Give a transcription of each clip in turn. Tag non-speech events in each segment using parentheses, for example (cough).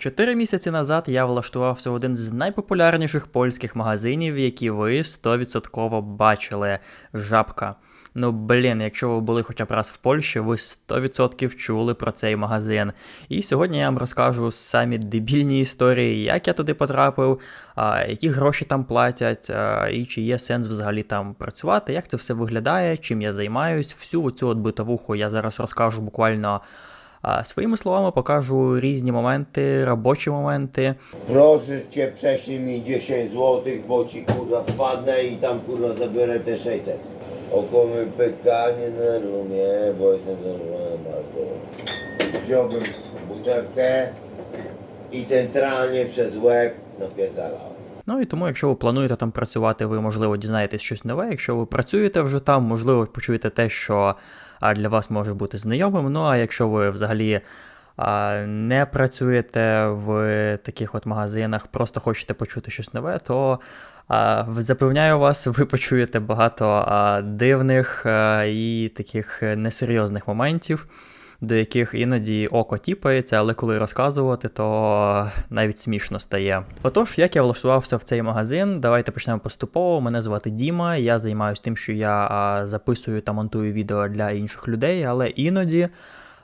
Чотири місяці назад я влаштувався в один з найпопулярніших польських магазинів, які ви 100% бачили. Жабка. Ну блін, якщо ви були хоча б раз в Польщі, ви 100% чули про цей магазин. І сьогодні я вам розкажу самі дебільні історії, як я туди потрапив, а, які гроші там платять, а, і чи є сенс взагалі там працювати, як це все виглядає, чим я займаюсь. Всю цю от битовуху я зараз розкажу буквально. А своїми словами покажу різні моменти, робочі моменти. Proszę cię, prześlij mi 10 zł, bo ci kurwa wpadnę i tam kurwa zabiorę te 600. Okomy pykanie na rumie, bo jestem zdenerwowany bardzo. Wziąłbym butelkę i centralnie przez łeb napierdalał. Ну і тому, якщо ви плануєте там працювати, ви можливо дізнаєтесь щось нове. Якщо ви працюєте вже там, можливо, почуєте те, що а, для вас може бути знайомим. Ну а якщо ви взагалі не працюєте в таких от магазинах, просто хочете почути щось нове, то запевняю вас, ви почуєте багато дивних і таких несерйозних моментів до яких іноді око тіпається, але коли розказувати, то навіть смішно стає. Отож, як я влаштувався в цей магазин, давайте почнемо поступово. Мене звати Діма. Я займаюся тим, що я записую та монтую відео для інших людей, але іноді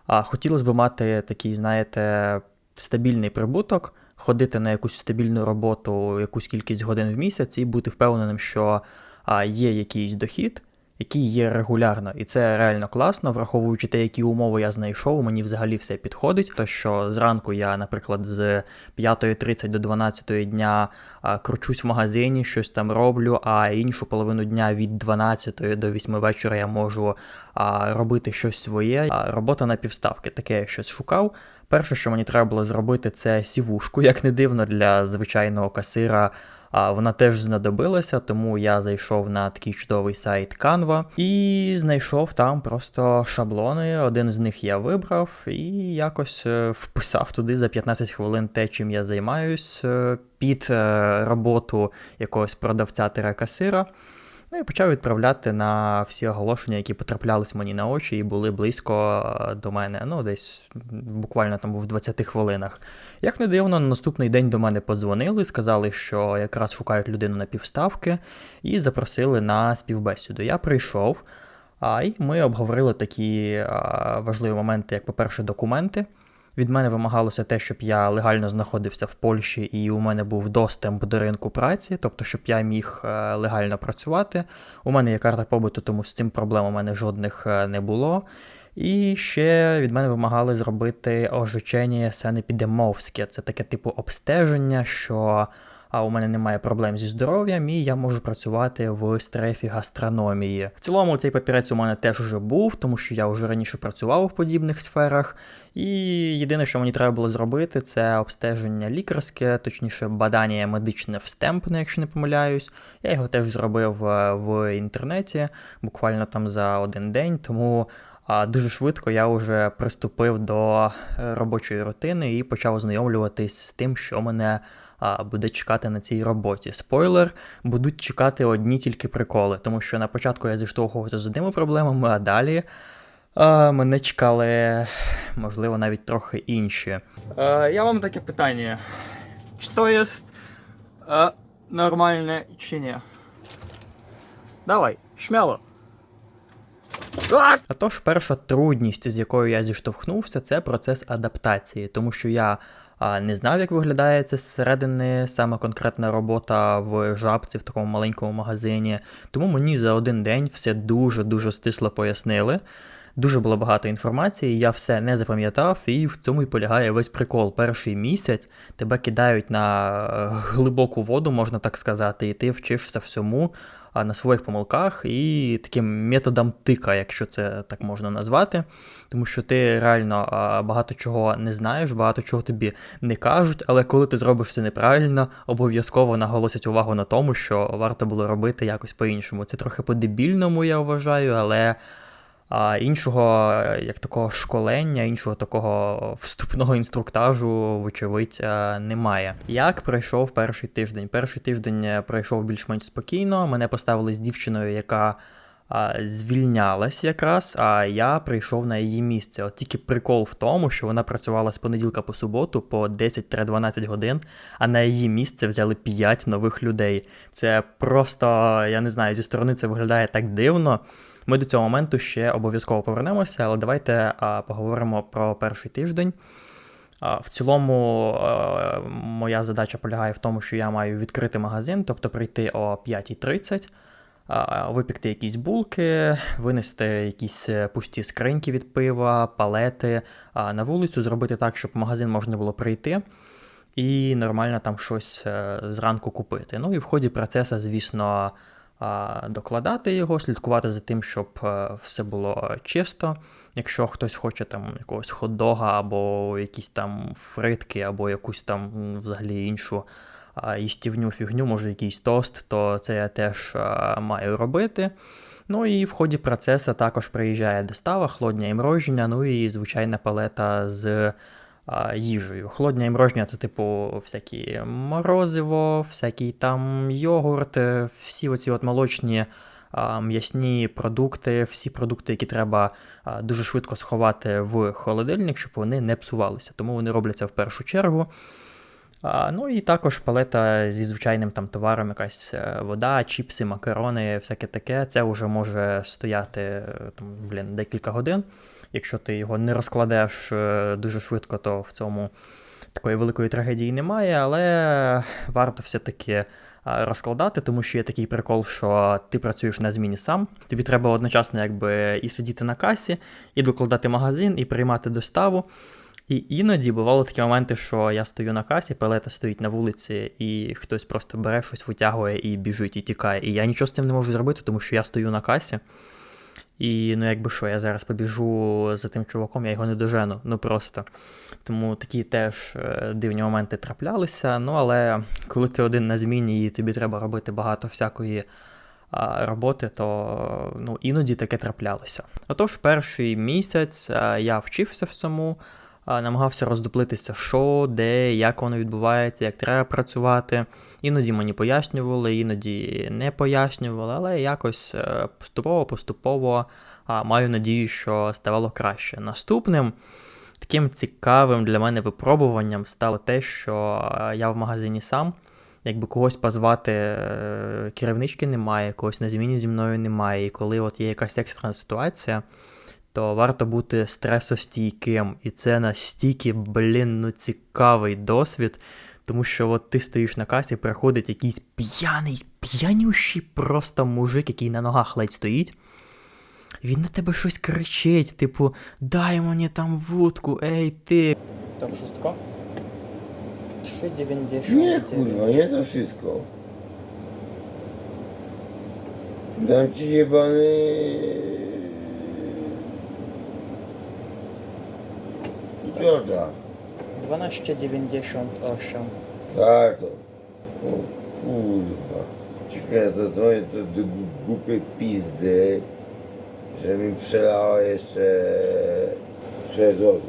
хотілося б мати такий, знаєте, стабільний прибуток. Ходити на якусь стабільну роботу, якусь кількість годин в місяць і бути впевненим, що а, є якийсь дохід, який є регулярно, і це реально класно, враховуючи те, які умови я знайшов, мені взагалі все підходить. То що зранку я, наприклад, з 5.30 до 12 дня кручусь в магазині, щось там роблю, а іншу половину дня від 12 до 8 вечора я можу робити щось своє. Робота на півставки, таке я щось шукав. Перше, що мені треба було зробити, це сівушку, як не дивно для звичайного касира. А вона теж знадобилася, тому я зайшов на такий чудовий сайт Canva і знайшов там просто шаблони. Один з них я вибрав і якось е, вписав туди за 15 хвилин те, чим я займаюсь, е, під е, роботу якогось продавця-касира. Ну і почав відправляти на всі оголошення, які потраплялись мені на очі і були близько е, до мене. Ну, десь буквально там в 20 хвилинах. Як не дивно, на наступний день до мене подзвонили, сказали, що якраз шукають людину на півставки, і запросили на співбесіду. Я прийшов, а, і ми обговорили такі а, важливі моменти, як, по-перше, документи. Від мене вимагалося те, щоб я легально знаходився в Польщі і у мене був доступ до ринку праці, тобто, щоб я міг е, легально працювати. У мене є карта побуту, тому з цим проблем у мене жодних е, не було. І ще від мене вимагали зробити ожучення сенепідемовське. Це таке типу обстеження, що а у мене немає проблем зі здоров'ям, і я можу працювати в стрефі гастрономії. В цілому цей папірець у мене теж уже був, тому що я вже раніше працював в подібних сферах. І єдине, що мені треба було зробити, це обстеження лікарське, точніше, бадання медичне встемпне, якщо не помиляюсь. Я його теж зробив е, в інтернеті, буквально там за один день, тому. А дуже швидко я вже приступив до е, робочої рутини і почав ознайомлюватись з тим, що мене а, буде чекати на цій роботі. Спойлер, будуть чекати одні тільки приколи, тому що на початку я зіштовхувався з одними проблемами, а далі а, мене чекали, можливо, навіть трохи інші. Е, я вам таке питання. Чи то є е, нормальне чи ні? Давай. А! А тож, перша трудність, з якою я зіштовхнувся, це процес адаптації, тому що я а, не знав, як виглядає це зсередини саме конкретна робота в жабці в такому маленькому магазині. Тому мені за один день все дуже-дуже стисло пояснили. Дуже було багато інформації, я все не запам'ятав, і в цьому і полягає весь прикол. Перший місяць тебе кидають на глибоку воду, можна так сказати, і ти вчишся всьому на своїх помилках і таким методом тика, якщо це так можна назвати. Тому що ти реально багато чого не знаєш, багато чого тобі не кажуть, але коли ти зробиш це неправильно, обов'язково наголосять увагу на тому, що варто було робити якось по-іншому. Це трохи по-дебільному, я вважаю, але. А іншого, е, як такого школення, іншого такого вступного інструктажу, вочевидь, е, немає. Як пройшов перший тиждень? Перший тиждень е, пройшов більш-менш спокійно. Мене поставили з дівчиною, яка звільнялась якраз, а я прийшов на її місце. От тільки прикол в тому, що вона працювала з понеділка по суботу по 10-12 годин, а на її місце взяли 5 нових людей. Це просто, я не знаю, зі сторони це виглядає так дивно. Ми до цього моменту ще обов'язково повернемося, але давайте а, поговоримо про перший тиждень. А, В цілому, е, моя задача полягає в тому, що я маю відкрити магазин, тобто прийти о 5.30, випікти якісь булки, винести якісь е, пусті скриньки від пива, палети на вулицю, зробити так, щоб в магазин можна було прийти і нормально там щось е, зранку купити. Ну і в ході процесу, звісно, докладати його, слідкувати за тим, щоб е, все було чисто. Якщо хтось хоче там якогось хот-дога або якісь там фритки, або якусь там взагалі іншу їстівню фігню, може якийсь тост, то це я теж маю робити. Ну і в ході процесу також приїжджає достава, хлодня і мороження, ну і звичайна палета з їжею. Холодня і мороження це, типу, всякі морозиво, всякий там йогурт, всі оці от молочні м'ясні продукти, всі продукти, які треба дуже швидко сховати в холодильник, щоб вони не псувалися. Тому вони робляться в першу чергу. Ну і також палета зі звичайним там товаром, якась е, вода, чіпси, макарони, всяке таке. Це вже може стояти е, там, блін, декілька годин. Якщо ти його не розкладеш е, дуже швидко, то в цьому такої великої трагедії немає, але варто все-таки розкладати, тому що є такий прикол, що ти працюєш на зміні сам. Тобі треба одночасно якби і сидіти на касі, і докладати магазин, і приймати доставу. І іноді бували такі моменти, що я стою на касі, пелета стоїть на вулиці, і хтось просто бере щось, витягує і біжить, і тікає. І я нічого з цим не можу зробити, тому що я стою на касі. І ну, якби що, я зараз побіжу за тим чуваком, я його не дожену. Ну просто. Тому такі теж е, дивні моменти траплялися. Ну, але коли ти один на зміні і тобі треба робити багато всякої роботи, то ну, іноді таке траплялося. Отож, перший місяць а, я вчився всьому, а, намагався роздуплитися, що, де, як воно відбувається, як треба працювати. Іноді мені пояснювали, іноді не пояснювали, але якось е, поступово-поступово маю надію, що ставало краще. Наступним таким цікавим для мене випробуванням стало те, що е, я в магазині сам. Якби когось позвати, е, керівнички немає, когось на зміні зі мною немає. І коли от є якась екстрена ситуація, то варто бути стресостійким. І це настільки, блін, ну цікавий досвід. Тому що от ти стоїш на касі, приходить якийсь п'яний, п'янющий просто мужик, який на ногах ледь стоїть. Він на тебе щось кричить, типу, дай мені там вудку, ей ти. To wszystko? 3,99. Nie kurwa, nie to wszystko. Dam ci jebany... Georgia. 12,98. Tak to. O kurwa. Ciekawe zadzwonię to do głupiej pizdy, że mi przelała jeszcze 6 zł.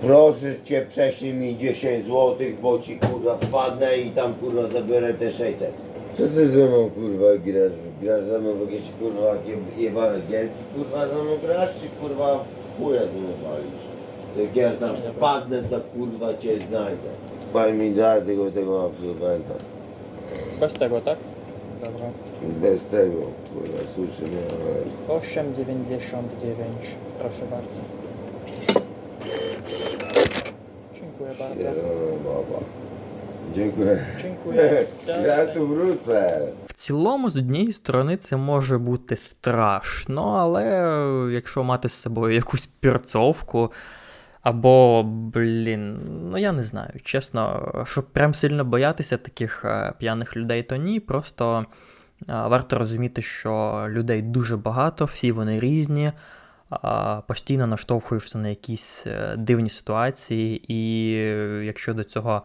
Proszę cię prześlij mi 10 zł, bo ci kurwa wpadnę i tam kurwa zabiorę te 600. Co ty ze mną kurwa grasz? Grasz ze mną w jakieś kurwa je- jebane gierki? Kurwa ze mną grasz czy kurwa w chuja mną walisz? Jak ja tam wpadnę, to kurwa cię znajdę. Pan mi da tego, tego absolwenta. Bez tego, tak? Dobra. Bez tego, kurwa, suszy mnie, ale... 8,99. Proszę bardzo. Dziękuję bardzo. Zielona baba. Dziękuję. Dziękuję. Ja tu wrócę. В цілому, з однієї сторони, це може бути страшно, але е, якщо мати з собою якусь пірцовку, або, блін, ну я не знаю, чесно, щоб прям сильно боятися таких е, п'яних людей, то ні. Просто е, варто розуміти, що людей дуже багато, всі вони різні. Постійно наштовхуєшся на якісь е, дивні ситуації, і е, якщо до цього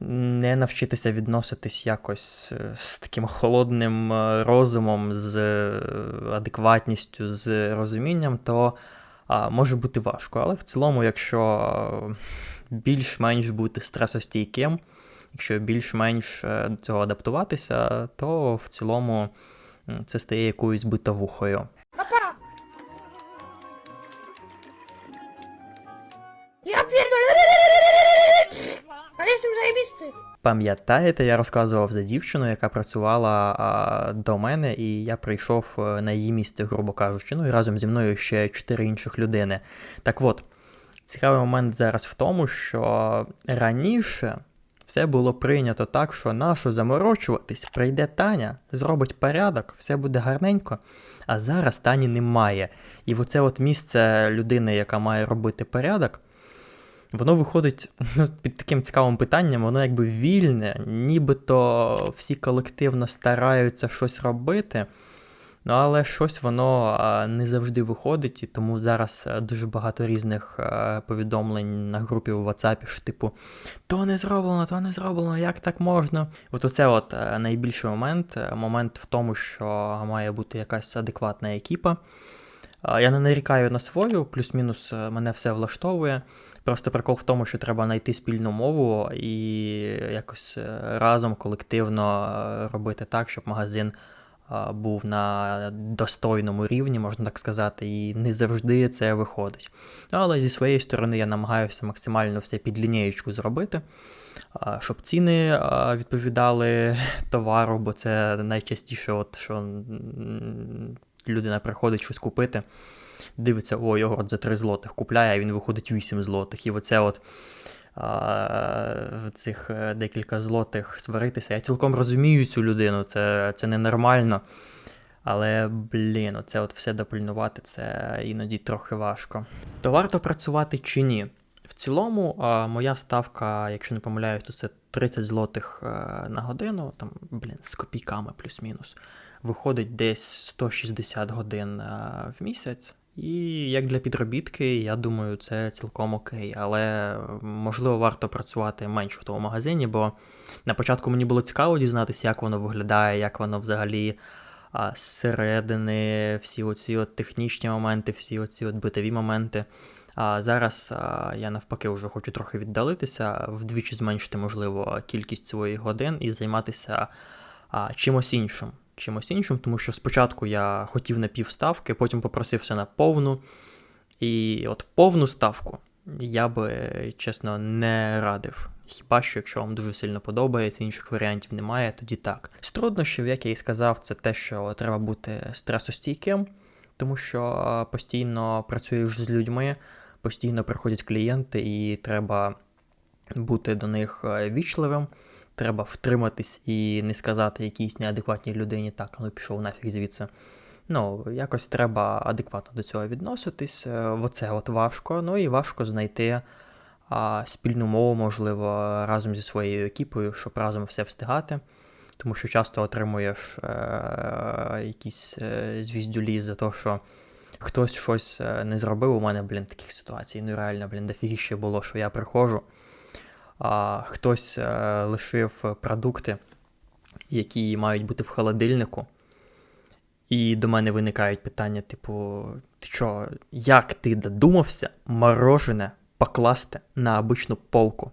не навчитися відноситись якось е, з таким холодним е, розумом, з е, адекватністю, з розумінням, то може бути важко. Але в цілому, якщо е, більш-менш бути стресостійким, якщо більш-менш е, до цього адаптуватися, то в цілому це стає якоюсь битовухою. Пам'ятаєте, я розказував за дівчину, яка працювала а, до мене, і я прийшов е, на її місце, грубо кажучи. Ну і разом зі мною ще чотири інших людини. Так от, цікавий момент зараз в тому, що раніше все було прийнято так, що нащо заморочуватись, прийде Таня, зробить порядок, все буде гарненько. А зараз Тані немає. І оце от місце людини, яка має робити порядок, воно виходить ну, під таким цікавим питанням, воно якби вільне, нібито всі колективно стараються щось робити, ну але щось воно не завжди виходить, і тому зараз дуже багато різних повідомлень на групі в WhatsApp, що типу, то не зроблено, то не зроблено, як так можна? От оце от е, найбільший момент, е, момент в тому, що має бути якась адекватна екіпа. Я не нарікаю на свою, плюс-мінус е, мене все влаштовує. Просто прикол в тому, що треба знайти спільну мову і якось е, разом колективно е, робити так, щоб магазин е, був на достойному рівні, можна так сказати, і не завжди це виходить. Але зі своєї сторони я намагаюся максимально все під лінієчку зробити, щоб ціни відповідали (laughs) товару, бо це найчастіше, от, що людина приходить щось купити дивиться, о, йогурт за 3 злотих купляє, а він виходить 8 злотих. І оце от за цих е, декілька злотих сваритися. Я цілком розумію цю людину, це, це ненормально. Але, блін, оце от все допильнувати, це іноді трохи важко. То варто працювати чи ні? В цілому, а, моя ставка, якщо не помиляюсь, то це 30 злотих е, на годину, там, блін, з копійками плюс-мінус. Виходить десь 160 годин е, в місяць. І як для підробітки, я думаю, це цілком окей. Але можливо варто працювати менше в тому магазині, бо на початку мені було цікаво дізнатися, як воно виглядає, як воно взагалі зсередини, всі оці от технічні моменти, всі оці от битові моменти. А зараз а, я навпаки вже хочу трохи віддалитися, вдвічі зменшити, можливо, кількість своїх годин і займатися а, чимось іншим. Чимось іншим, тому що спочатку я хотів на півставки, потім попросився на повну. І от повну ставку я би, чесно, не радив. Хіба що, якщо вам дуже сильно подобається, інших варіантів немає, тоді так. З труднощів, як я і сказав, це те, що треба бути стресостійким, тому що постійно працюєш з людьми, постійно приходять клієнти, і треба бути до них е, вічливим. Треба втриматись і не сказати якійсь неадекватній людині, так, ну пішов нафіг звідси. Ну, якось треба адекватно до цього відноситись. е, Оце от важко. Ну і важко знайти а, спільну мову, можливо, разом зі своєю екіпою, щоб разом все встигати. Тому що часто отримуєш е, якісь е, звіздюлі за те, що хтось щось е, не зробив. У мене, блін, таких ситуацій. Ну реально, блін, дофігіще було, що я приходжу, а хтось е, лишив продукти, які мають бути в холодильнику. І до мене виникають питання, типу, ти що, як ти додумався морожене покласти на обичну полку?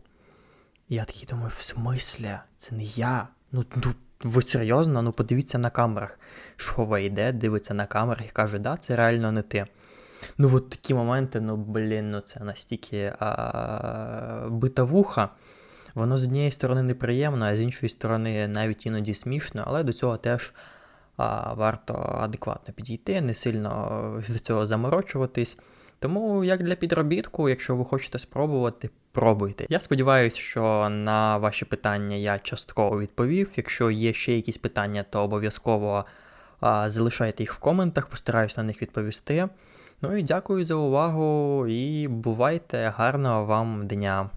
І я такий думаю, в смислі? Це не я. Ну, ну ви серйозно? Ну подивіться на камерах. Шова йде, дивиться на камерах і каже, да, це реально не ти. Ну, от такі моменти, ну блін, ну це настільки а, битовуха. Воно з однієї сторони неприємно, а з іншої сторони навіть іноді смішно, але до цього теж а, варто адекватно підійти, не сильно до цього заморочуватись. Тому, як для підробітку, якщо ви хочете спробувати, пробуйте. Я сподіваюся, що на ваші питання я частково відповів. Якщо є ще якісь питання, то обов'язково а, залишайте їх в коментах, постараюсь на них відповісти. Ну і дякую за увагу і бувайте гарного вам дня!